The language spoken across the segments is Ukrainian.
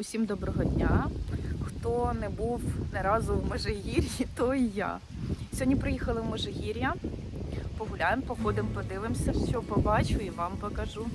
Усім доброго дня. Хто не був не разу в Межигір'ї, то і я. Сьогодні приїхали в Межигір'я. Погуляємо, походимо, подивимося, що побачу і вам покажу.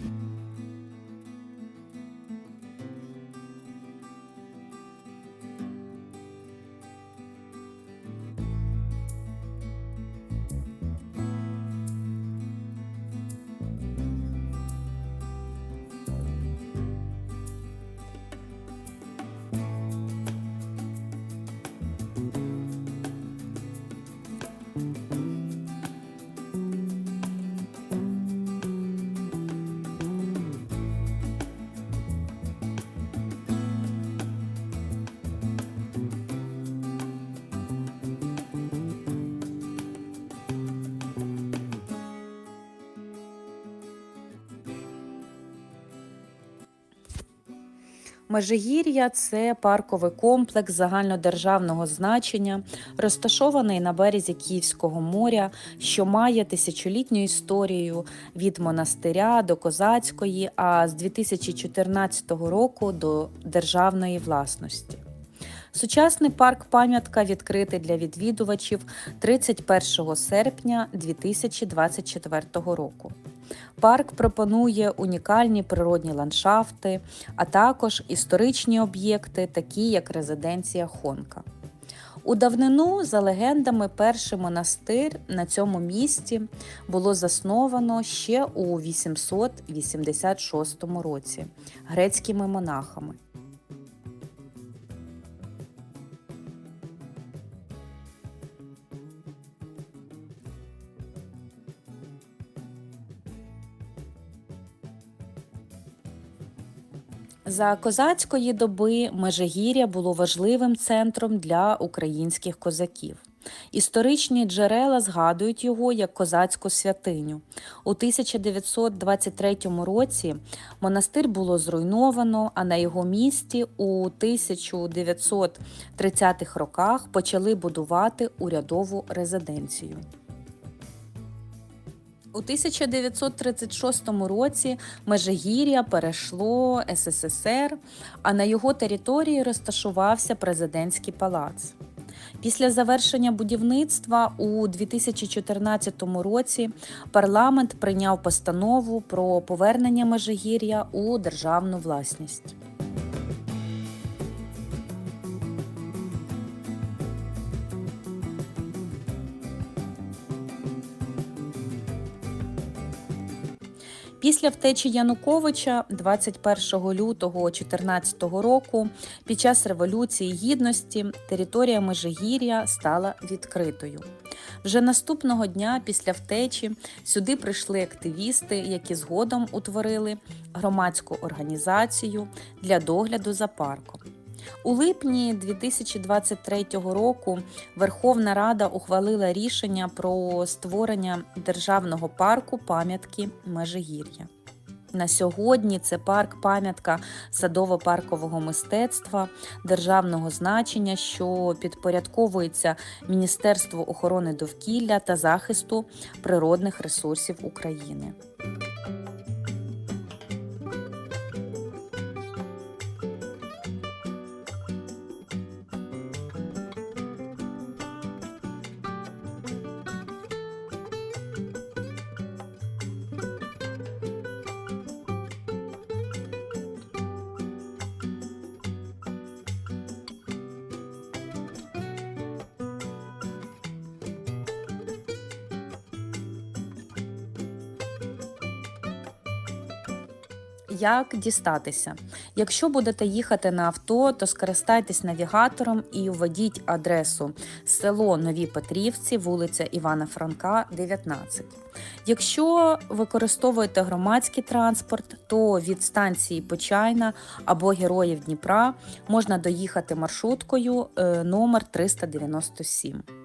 Межигір'я це парковий комплекс загальнодержавного значення, розташований на березі Київського моря, що має тисячолітню історію від монастиря до козацької, а з 2014 року до державної власності. Сучасний парк пам'ятка відкритий для відвідувачів 31 серпня 2024 року. Парк пропонує унікальні природні ландшафти, а також історичні об'єкти, такі як резиденція Хонка. У давнину, за легендами, перший монастир на цьому місці було засновано ще у 886 році грецькими монахами. За козацької доби Межигір'я було важливим центром для українських козаків. Історичні джерела згадують його як козацьку святиню. У 1923 році монастир було зруйновано, а на його місці у 1930-х роках почали будувати урядову резиденцію. У 1936 році Межигір'я перейшло СССР, а на його території розташувався президентський палац. Після завершення будівництва у 2014 році парламент прийняв постанову про повернення Межигір'я у державну власність. Після втечі Януковича 21 лютого 2014 року під час Революції Гідності територія Межигір'я стала відкритою. Вже наступного дня після втечі сюди прийшли активісти, які згодом утворили громадську організацію для догляду за парком. У липні 2023 року Верховна Рада ухвалила рішення про створення державного парку пам'ятки Межигір'я. На сьогодні це парк пам'ятка садово-паркового мистецтва державного значення, що підпорядковується Міністерству охорони довкілля та захисту природних ресурсів України. Як дістатися? Якщо будете їхати на авто, то скористайтесь навігатором і введіть адресу село Нові Петрівці, вулиця Івана Франка, 19. Якщо використовуєте громадський транспорт, то від станції Почайна або Героїв Дніпра можна доїхати маршруткою е, номер 397.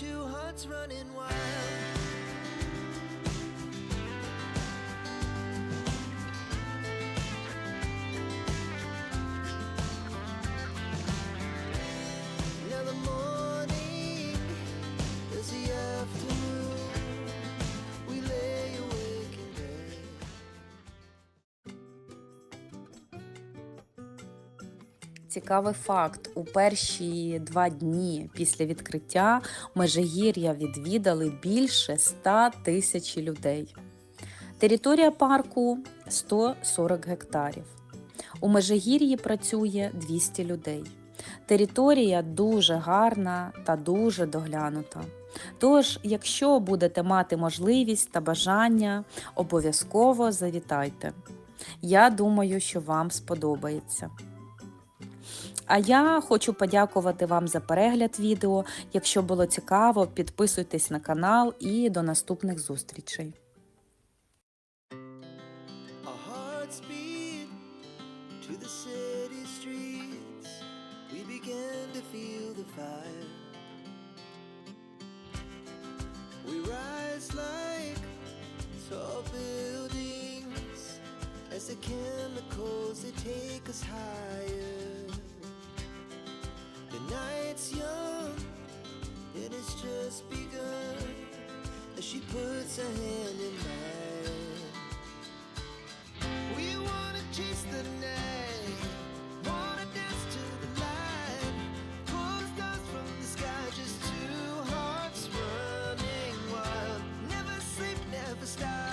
Two hearts running wild. Цікавий факт: у перші два дні після відкриття Межигір'я відвідали більше 100 тисяч людей. Територія парку 140 гектарів. У Межигір'ї працює 200 людей. Територія дуже гарна та дуже доглянута. Тож, якщо будете мати можливість та бажання, обов'язково завітайте. Я думаю, що вам сподобається. А я хочу подякувати вам за перегляд відео. Якщо було цікаво, підписуйтесь на канал і до наступних зустрічей. We rise like tall buildings as the chemicals they take us higher. Night's young and it's just begun as she puts her hand in mine. We wanna chase the night, wanna dance to the light. Stars from the sky, just two hearts running wild. Never sleep, never stop.